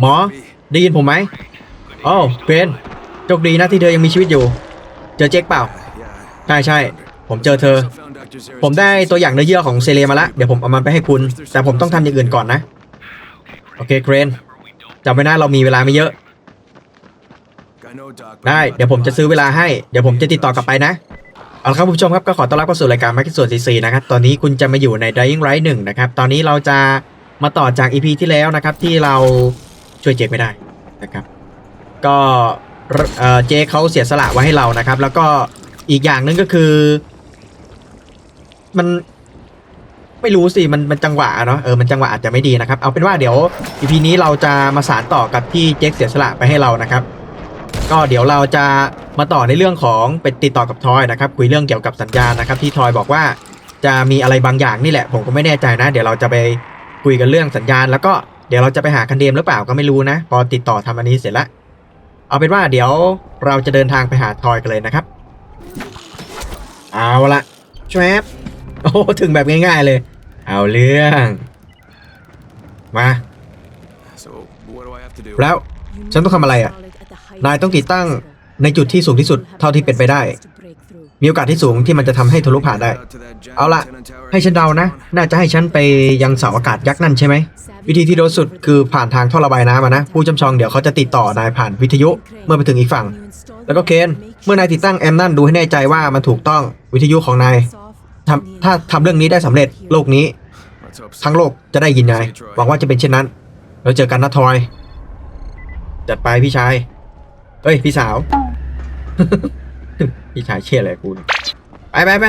หมอ ได้ยินผมไหมโอ้เกรนโชคดีนะที่เธอยังมีชีวิตอยู่ เจอเจ๊กเปล่า ใช่ใช่ ผมเจอเธอ ผมได้ตัวอย่างเนื้อเยื่อของเซเลมาละ เดี๋ยวผมเอามันไปให้คุณ แต่ผมต้องทำอย่างอื่นก่อนนะ โอเคเกรนจำไว้นะเรามีเวลาไม่เยอะ ได้ เดี๋ยวผมจะซื้อเวลาให้ เดี๋ยวผมจะติดต่อกลับไปนะ เอาละครับคุณผู้ชมครับก็ขอต้อนรับเข้าสู่รายการ m a r k e t ส่วนซีนะครับ ตอนนี้คุณจะมาอยู่ใน Dying Light 1นะครับ ตอนนี้เราจะมาต่อจาก EP ที่แล้วนะครับที่เรา ช่วยเจคไม่ได้นะครับ ก็เจคเขาเสียสละไว้ให้เรานะครับ แล้วก็อีกอย่างหนึงก็คือ มันไม่รู้สิมันมันจังหวะเนาะเออมันจังหวะอาจจะไม่ดีนะครับ เอาเป็นว่าเดี๋ยว EP นี้เราจะมาสานต่อกับที่เจคเสียสละไปให้เรานะครับ ก็เดี๋ยวเราจะมาต่อในเรื่องของไปติดต่อกับทอยนะครับ คุยเรื่องเกี่ยวกับสัญญาณนะครับ ที่ทอยบอกว่าจะมีอะไรบางอย่างนี่แหละ ผมก็ไม่แน่ใจนะ เดี๋ยวเราจะไปคุยกันเรื่องสัญญาณ แล้วก็ เดี๋ยวเราจะไปหาคันเดมหรือเปล่าก็ไม่รู้นะ พอติดต่อทำอันนี้เสร็จละ เอาเป็นว่าเดี๋ยวเราจะเดินทางไปหาทอยกันเลยนะครับ เอาละแชบโอ้ถึงแบบง่ายๆเลย เอาเรื่อง มา แล้วฉันต้องทำอะไรอะ นายต้องติดตั้งในจุดที่สูงที่สุดเท่าที่เป็นไปได้ มีโอกาสที่สูงที่มันจะทำให้ทะลุผ่านได้ เอาละให้ฉันเดานะ น่าจะให้ฉันไปยังเสาอากาศยักษ์นั่นใช่ไหม วิธีที่โดสุดคือผ่านทางท่อระบายน้ำอะนะ ผู้จำชองเดี๋ยวเขาจะติดต่อนายผ่านวิทยุเมื่อไปถึงอีกฝั่ง แล้วก็เคน เมื่อนายติดตั้งแอมนั่นดูให้แน่ใจว่ามันถูกต้องวิทยุของนายทำถ้าทำเรื่องนี้ได้สำเร็จโลกนี้ ทั้งโลกจะได้ยินนายหวังว่าจะเป็นเช่นนั้น แล้วเจอกันนะทอย จัดไปพี่ชายเอ้ยพี่สาว พี่ชายเชี่ยอะไรกูเนี่ยไปไปไป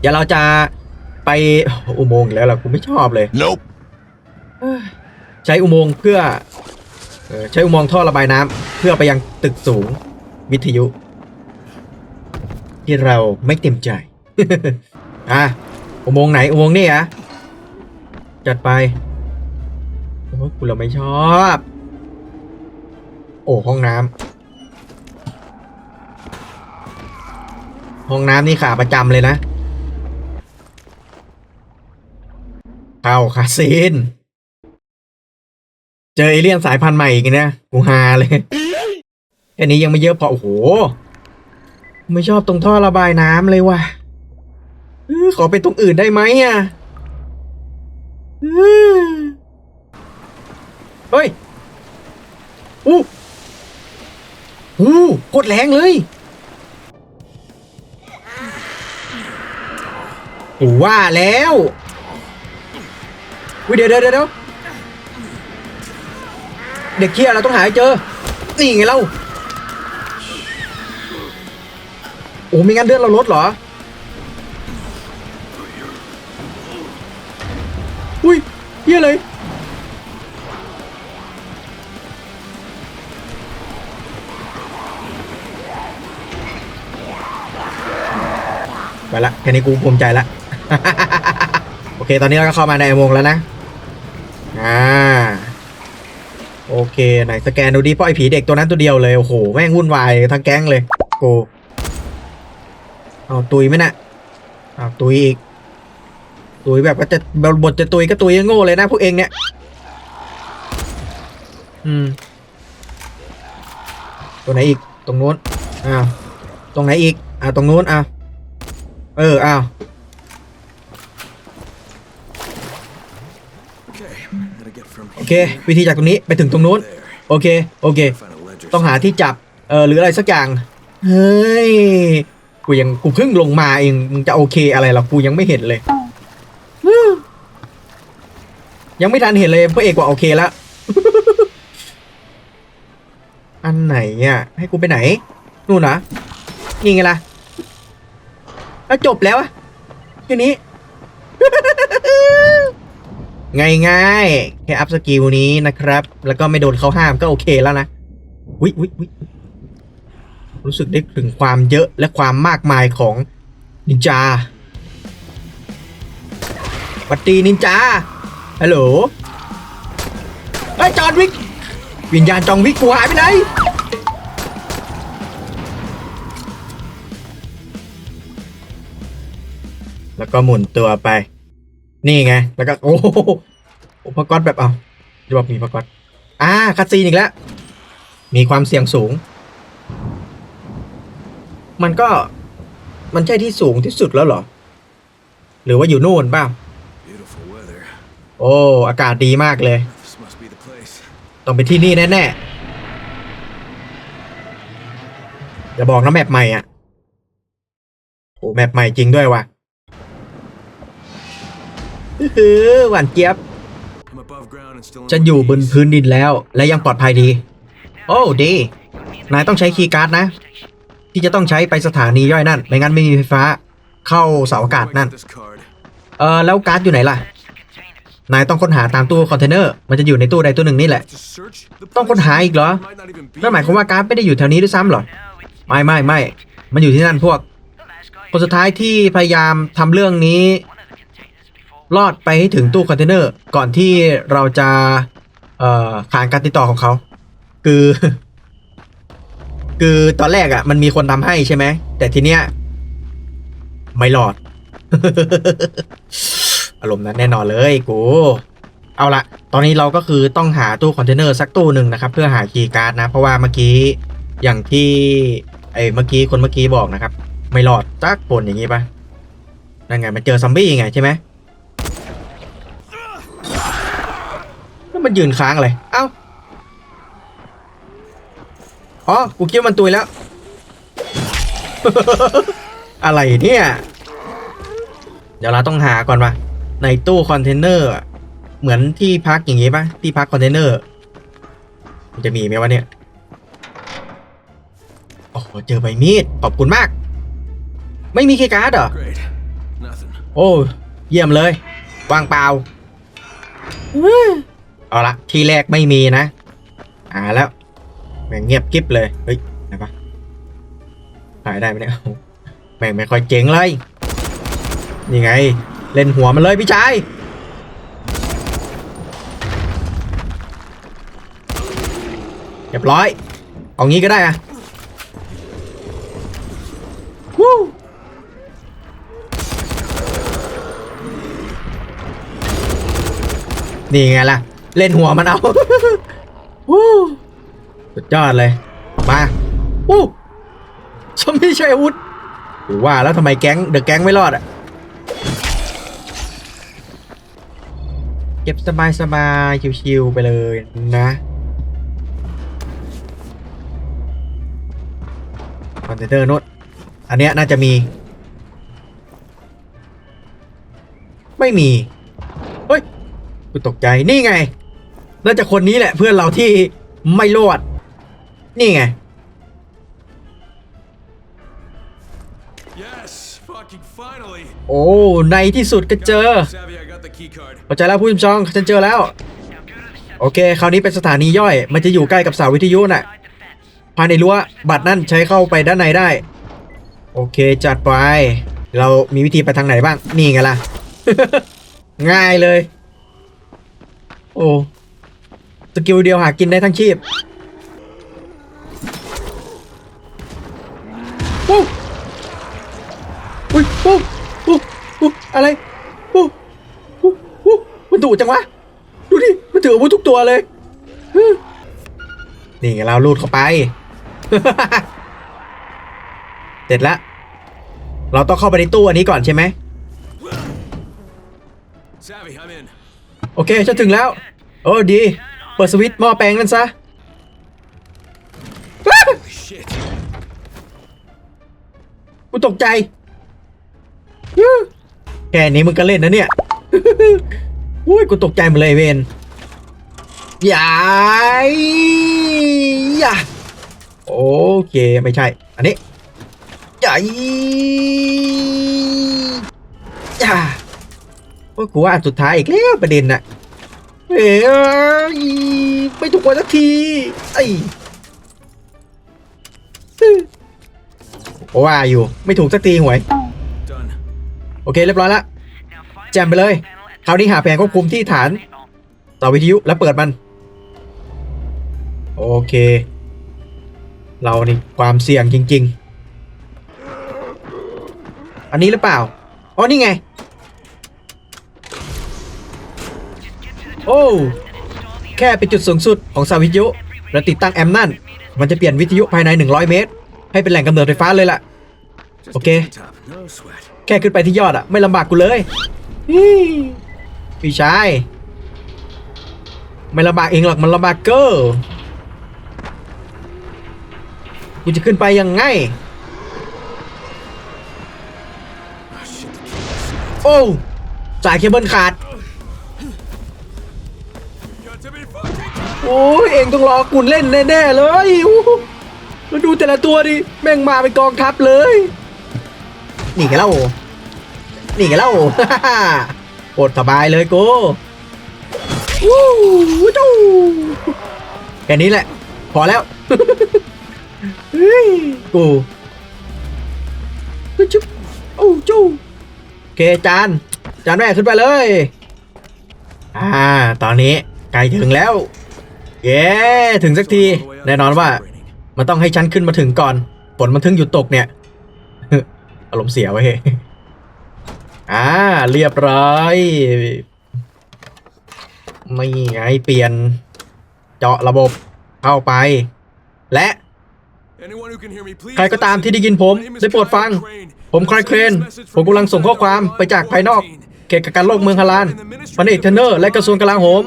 เดี๋ยวเราจะไปอุโมงค์อีกแล้วล่ะกูไม่ชอบเลย Nope. ใช้อุโมงค์เพื่อเอ่อใช้อุโมงค์ท่อระบายน้ำเพื่อไปยังตึกสูงวิทยุ ที่เราไม่เต็มใจอะอุโมงค์ไหนอุโมงค์นี่อะจัดไปโอ้ยกูเราไม่ชอบ โอ้ห้องน้ำ ห้องน้ำนี่ขาประจำเลยนะ เข้าคาซีน เจอเอเลี่ยนสายพันธุ์ใหม่อีกนี่ยกูฮาเลยแค่นี้ยังไม่เยอะพอ โอ้โห ไม่ชอบตรงท่อระบายน้ำเลยว่ะขอไปตรงอื่นได้ไหมอะเฮ้ย อู้อู้โคตรแรงเลย กูว่าแล้ววิเดี๋ยวเดี๋ยวเดี๋ยวเด็กเคียเราต้องหาให้เจอ นี่ไงเราโอ้ไม่งั้นเลือดเราลดเหรอ อุ้ยเฮียเลยไปละแค่นี้กูภูมิใจละ โอเค ตอนนี้เราก็เข้ามาในอุโมงแล้วนะ อ่า โอเค ไหนสแกนดูดิเพราะไอ้ผีเด็กตัวนั้นตัวเดียวเลย โอ้โห แม่งวุ่นวายทั้งแก๊งเลยกูเอาตุยไหมนะ่ะเอาตุยอีก ตุยแบบก็จะบทจะตุยก็ตุยยังโง่เลยนะพวกเองเนี่ย อืม ตัวไหนอีก ตรงนู้น อ้าว ตรงไหนอีกอ้าวตรงนู้น อ้าว เออ อ้าว โอเค วิธีจากตรงนี้ไปถึงตรงนู้น โอเค โอเค ต้องหาที่จับ เออหรืออะไรสักอย่าง เฮ้ย กูยังกูเพิ่งลงมาเองมึงจะโอเคอะไรหรอกูยังไม่เห็นเลย ยังไม่ทันเห็นเลยพระเอกว่าโอเคแล้ว อันไหนอะ ให้กูไปไหน นู่นนะนี่ไงล่ะแล้วจบแล้วอะแค่นี้ ง่ายๆ แค่อัพสกิลนี้นะครับ แล้วก็ไม่โดนเขาห้ามก็โอเคแล้วนะวิวิวิรู้สึกได้ถึงความเยอะและความมากมายของนินจาปฏินินจา ฮัลโหลไอ้จอนวิก วิญญาณจองวิกกูหายไปไหน แล้วก็หมุนตัวไป นี่ไง แล้วก็โอ้โหอุปกรณ์แบบเอาจะบอกมีปรากฏอ่าคาซีนอีกแล้ว มีความเสี่ยงสูง มันก็มันใช่ที่สูงที่สุดแล้วเหรอ หรือว่าอยู่นู่นเปล่า Beautiful weather. โอ้ อากาศดีมากเลย This must be the place. ต้องเป็นที่นี่แน่ๆอย่าบอกนะแมปใหม่อะโอ้แมปใหม่จริงด้วยว่ะ อือหือหวานเจี๊ยบ ฉันอยู่บนพื้นดินแล้ว และยังปลอดภัยดี โอ้ดี นายต้องใช้คีย์การ์ดนะ ที่จะต้องใช้ไปสถานีย่อยนั่น ไม่งั้นไม่มีไฟฟ้า เข้าเสาอากาศนั่น เออแล้วการ์ดอยู่ไหนล่ะ นายต้องค้นหาตามตู้คอนเทนเนอร์ มันจะอยู่ในตู้ใดตู้หนึ่งนี่แหละ ต้องค้นหาอีกเหรอนั่นหมายความว่าการ์ดไม่ได้อยู่แถวนี้ด้วยซ้ำเหรอ ไม่ไม่ไม่ มันอยู่ที่นั่นพวก คนสุดท้ายที่พยายามทำเรื่องนี้ รอดไปให้ถึงตู้คอนเทนเนอร์ ก่อนที่เราจะเอ่อขาดการติดต่อของเขา คือ คือตอนแรกอะ่ะ มันมีคนทำให้ใช่ไหม แต่ทีเนี้ยไม่รอด อารมณ์นั้นแน่นอนเลยกูเอาละตอนนี้เราก็คือต้องหาตู้คอนเทนเนอร์สักตู้หนึ่งนะครับ เพื่อหาคีย์การ์ดนะ เพราะว่าเมื่อกี้อย่างที่ไอ้เมื่อกี้คนเมื่อกี้บอกนะครับ ไม่รอดจักปนอย่างงี้ปะนั่นไงมันเจอซอมบี้ไงใช่ไหม มันยืนค้างเลยเอ้าอ๋อกูคิดว่ามันตุยแล้ว อะไรเนี่ย เดี๋ยวเราต้องหาก่อนว่ะในตู้คอนเทนเนอร์อะเหมือนที่พักอย่างงี้ปะที่พักคอนเทนเนอร์มันจะมีไหมวะเนี่ยโอ้โหเจอใบมีดขอบคุณมาก ไม่มีคีย์การ์ดเหรอ Great. Nothing. โอ้เยี่ยมเลย วางเปล่า เอาละที่แรกไม่มีนะ อ่าแล้วแม่งเงียบกิ๊บเลย เฮ้ยไหนปะถ่ายได้ไหมเนี่ยแม่งไม่ค่อยเจ๋งเลยนี่ไง เล่นหัวมันเลยพี่ชายเรียบร้อย เอางี้ก็ได้อะวู้นี่ไงล่ะ เล่นหัวมันเอาวู้สุดยอดเลย มาวู้สมไม่ใช่อาวุธหรือว่าแล้วทำไมแก๊งเดอะแก๊งไม่รอดอะ เก็บสบายสบายๆชิวๆไปเลยนะคอนเทนเนอร์โน้ตอันเนี้ยน่าจะมี ไม่มี เฮ้ยกูตกใจ นี่ไง น่าจะคนนี้แหละเพื่อนเราที่ไม่รอด นี่ไง Yes. Fucking finally. โอ้ ในที่สุดก็เจอ Savvy, I got the key card. เข้าใจแล้วผู้ชมชองฉันเจอแล้ว โอเค คราวนี้เป็นสถานีย่อย มันจะอยู่ใกล้กับเสาวิทยุน่ะ ภายในรั้วบัตรนั่นใช้เข้าไปด้านในได้ โอเค จัดไป เรามีวิธีไปทางไหนบ้าง นี่ไงล่ะ ง่ายเลย โอ้ สกิลเดียวหากินได้ทั้งชีพวู้อุ้ยวู้วู้วู้อะไรวู้วู้วู้มันดุจังวะ ดูดิ มันถืออาวุธทุกตัวเลย นี่ไงเราลูดเข้าไป เสร็จแล้ว เราต้องเข้าไปในตู้อันนี้ก่อนใช่ไหม Savvy, I'm in. โอเคฉันถึงแล้ว โอ้ดี เปิดสวิตช์หม้อแปลงนั่นซะ Holy shit. กูตกใจแค่นี้มึงก็เล่นนะเนี่ย อุ้ยกูตกใจหมดเลยเวนยายยาโอเคไม่ใช่ อันนี้ยายยาโอ้ยกูว่าอันสุดท้ายอีกแล้วประเด็นน่ะ เอ้ยไม่ถูกกว่าสักที ไอ้ว่าอยู่ไม่ถูกสักทีหวย โอเคเรียบร้อยล้วแจมไปเลย คราวนี้หาแผงควบคุมที่ฐานต่อวิทยุแล้วเปิดมัน โอเค เรานี่ความเสี่ยงจริง ๆ อันนี้หรือเปล่า อ๋อนี่ไง โอ้แค่เป็นจุดสูงสุดของสาวิทยุและติดตั้งแอมนั่น มันจะเปลี่ยนวิทยุภายใน 100 เมตร ให้เป็นแหล่งกำเนิดไฟฟ้าเลยล่ะ Just Okay. get to the top. No sweat. แค่ขึ้นไปที่ยอดอะไม่ลำบากกูเลยฮี่พี่ชาย ไม่ลำบากเองหรอกมันลำบากเกอร์กูจะขึ้นไปยังไง โอ้สายเคเบิลขาด โอ้ยเองต้องรอกุนเล่นแน่ๆเลยอู้หูแล้วดูแต่ละตัวดิแม่งมาเป็นกองทัพเลยนี่กันแล้วนี่กันแล้วโอดสบายเลยกูวู้วู้จู้แค่นี้แหละ พอแล้วเฮ้ยกูจุ๊บโอ้จู้โอเคจานจานแม่ขึ้นไปเลย อ่า ตอนนี้ใกล้ถึงแล้ว เย้ถึงสักที แน่นอนว่า มันต้องให้ฉันขึ้นมาถึงก่อนฝนมันถึงหยุดตกเนี่ยอารมณ์เสียไว้ยอ่าเรียบร้อยไม่ไงเปลี่ยน เจาะระบบเข้าไป และ ใครก็ตามที่ได้ยินผม ได้โปรดฟัง ผมคลายเครน ผมกำลังส่งข้อความไปจากภายนอก เกี่ยวกับการโลกเมืองฮารานพันเอกเทนเนอร์ และกระทรวงกลาโหม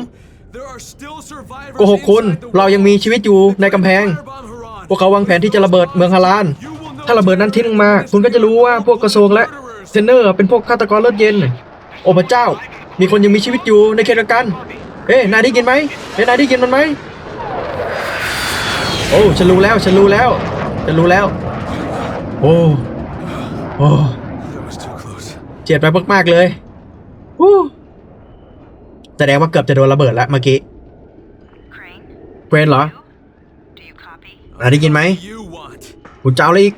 โกหกคุณ เรายังมีชีวิตอยู่ในกำแพง พวกเขาวางแผนที่จะระเบิดเมืองฮาราน ถ้าระเบิดนั้นทิ้งมา คุณก็จะรู้ว่าพวกกระทรวงและเทรนเนอร์ เป็นพวกฆาตกรเลือดเย็น โอ้พระเจ้า มีคนยังมีชีวิตอยู่ในเขตกัน เอ๊ะนายได้ยินไหมเอ๊ะนายได้ยินมันไหม โอ้ฉันรู้แล้ว ฉันรู้แล้ว ฉันรู้แล้ว โอ้ โอ้เจ็บไปมากๆเลยวู้แสดงว่าเกือบจะโดนระเบิดแล้วเมื่อกี้ เฟรนเหรอ Do you copy? นายได้ยินไหมคุณเจ้าอะไรอีก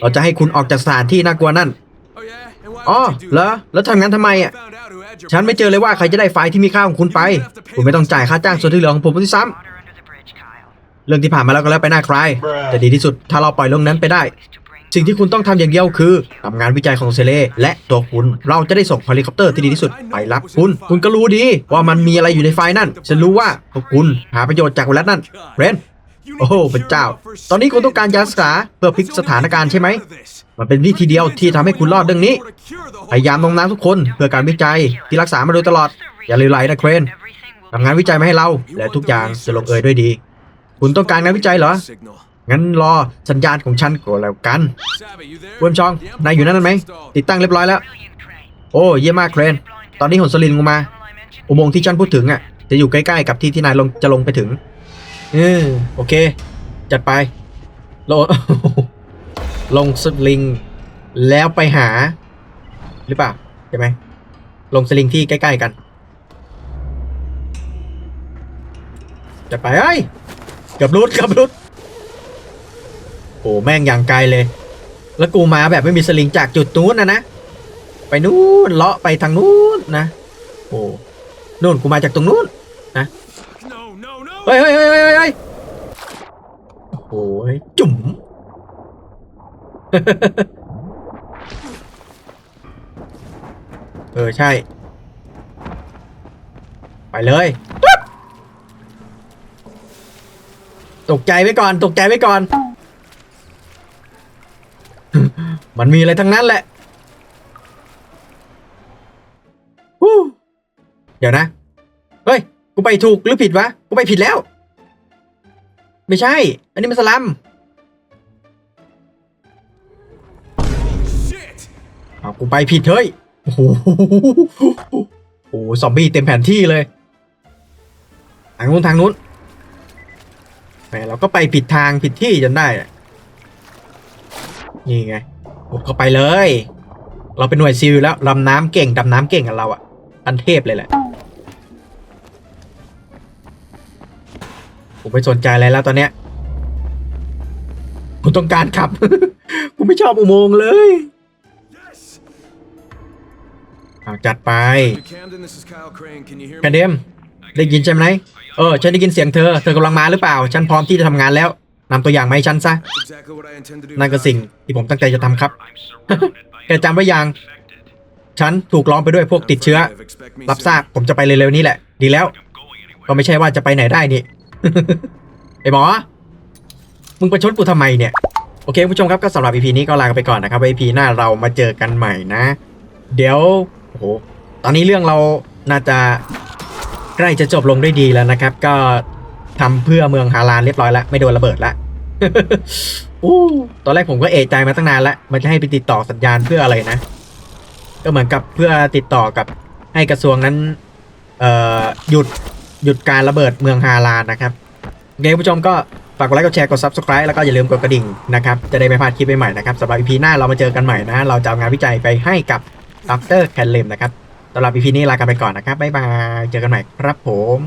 เราจะให้คุณออกจากสถานที่น่ากลัวนั่นอ๋อเหรอแล้วทำงั้นทำไมอะ ฉันไม่เจอเลยว่าใครจะได้ไฟล์ที่มีค่าของคุณไป คุณไม่ต้องจ่ายค่าจ้างส่วนที่เหลือของผมด้วยซ้ำเรื่องที่ผ่านมาแล้วก็แล้วไปหน้าใครแต่ดีที่สุดถ้าเราปล่อยเรื่องนั้นไปได้ สิ่งที่คุณต้องทำอย่างเดียวคือทำงานวิจัยของเซเลและตัวคุณเราจะได้ส่งเฮลิคอปเตอร์ที่ดีที่สุดไปรับคุณ คุณก็รู้ดีว่ามันมีอะไรอยู่ในไฟล์นั่น ฉันรู้ว่าพวกคุณหาประโยชน์จากไวรัสนั่นเรนโอ้โหพระเจ้า ตอนนี้คุณต้องการยารักษาเพื่อพลิกสถานการณ์ใช่ไหม มันเป็นวิธีเดียวที่ทำให้คุณรอดเรื่องนี้ พยายามลงน้ำทุกคนเพื่อการวิจัยที่รักษามาโดยตลอด อย่าลืมไหลนะเครนทำงานวิจัยมาให้เรา และทุกอย่างจะลงเอยด้วยดี คุณต้องการงานวิจัยเหรอ งั้นรอสัญญาณของฉันก็แล้วกัน Savvy, you there? เวิร์มชอง Yep, นายอยู่นั่นไหม installed. ติดตั้งเรียบร้อยแล้ว brilliant, Crane. โอ้ เยี่ยมมากเครน ตอนนี้หนสลินลงมา Tunnel I mentioned? อุโมงค์ที่ฉันพูดถึงอะ จะอยู่ใกล้ๆกับที่ที่นายลงจะลงไปถึง เออโอเค จัดไป ลงลงสลิง แล้วไปหา หรือเปล่าใช่ไหม ลงสลิงที่ใกล้ๆกัน จัดไปเอ้ยเกือบรุดเกือบรุด โอ้แม่งอย่างไกลเลย แล้วกูมาแบบไม่มีสลิงจากจุดนู้นนะนะไปนู้นเลาะไปทางนู้นนะโอ้นู่นกูมาจากตรงนู้น No, no, no! เฮ้ยเฮ้ยเฮ้ยเฮ้ยเฮ้ยโอ้ยจุ๋มเออใช่ ไปเลยตกใจไว้ก่อน ตกใจไว้ก่อน มันมีอะไรทั้งนั้นแหละฮู้เดี๋ยวนะ เฮ้ย กูไปถูกหรือผิดวะ กูไปผิดแล้ว ไม่ใช่ อันนี้มันสลัม Shit! อ้าวกูไปผิดเฮ้ย โอ้โหโอ้โหซอมบี้เต็มแผนที่เลย ทางนู้นทางนู้นแหมเราก็ไปผิดทางผิดที่จนได้อะนี่ไง มุดเข้าไปเลย เราเป็นหน่วยซิลแล้วลำน้ำเก่งดำน้ำเก่งกับเราอะอันเทพเลยแหละ ผมไม่สนใจอะไรแล้วตอนเนี้ยกูต้องการขับกูไม่ชอบอุโมงค์เลยเอาจัดไปแค me? เดมได้ยินใช่ไหมเออ ฉันได้ยินเสียงเธอ เธอกำลังมาหรือเปล่า ฉันพร้อมที่จะทำงานแล้ว นำตัวอย่างมาให้ฉันซะ That's exactly what I intend to do. นั่นก็ Kyle. สิ่งที่ผมตั้งใจจะทำครับ แกจำไว้ยัง ฉันถูกล้อมไปด้วยพวกติดเชื้อ Expect me รับ soon. ทราบผมจะไปเร็วๆนี้แหละ ดีแล้ว ก็ไม่ใช่ว่าจะไปไหนได้นี่ ไอ้หมอ มึงประชดกูทำไมเนี่ย โอเคผู้ชมครับก็สำหรับ EP นี้ก็ลากันไปก่อนนะครับไว้ EP หน้าเรามาเจอกันใหม่นะ เดี๋ยว โอ้โห ตอนนี้เรื่องเราน่าจะใกล้จะจบลงด้วยดีแล้วนะครับ ก็ ทำเพื่อเมืองฮาลานเรียบร้อยแล้วไม่โดนระเบิดละอู้ตอนแรกผมก็เอะใจมาตั้งนานแล้วมันจะให้ไปติดต่อสัญญาณเพื่ออะไรนะ ก็เหมือนกับเพื่อติดต่อกับให้กระทรวงนั้น เอ่อหยุดหยุดการระเบิดเมืองฮาลานนะครับเคผู้ชมก็ฝากกดไลค์กดแชร์กด subscribe แล้วก็อย่าลืมกดกระดิ่งนะครับจะได้ไม่พลาดคลิปใหม่ๆนะครับสำหรับ EP หน้าเรามาเจอกันใหม่นะ เราจะเอางานวิจัยไปให้กับดรแคนเลมนะครับสำหรับ EP นี้ลากันไปก่อนนะครับบ๊ายบายเจอกันใหม่ครับผม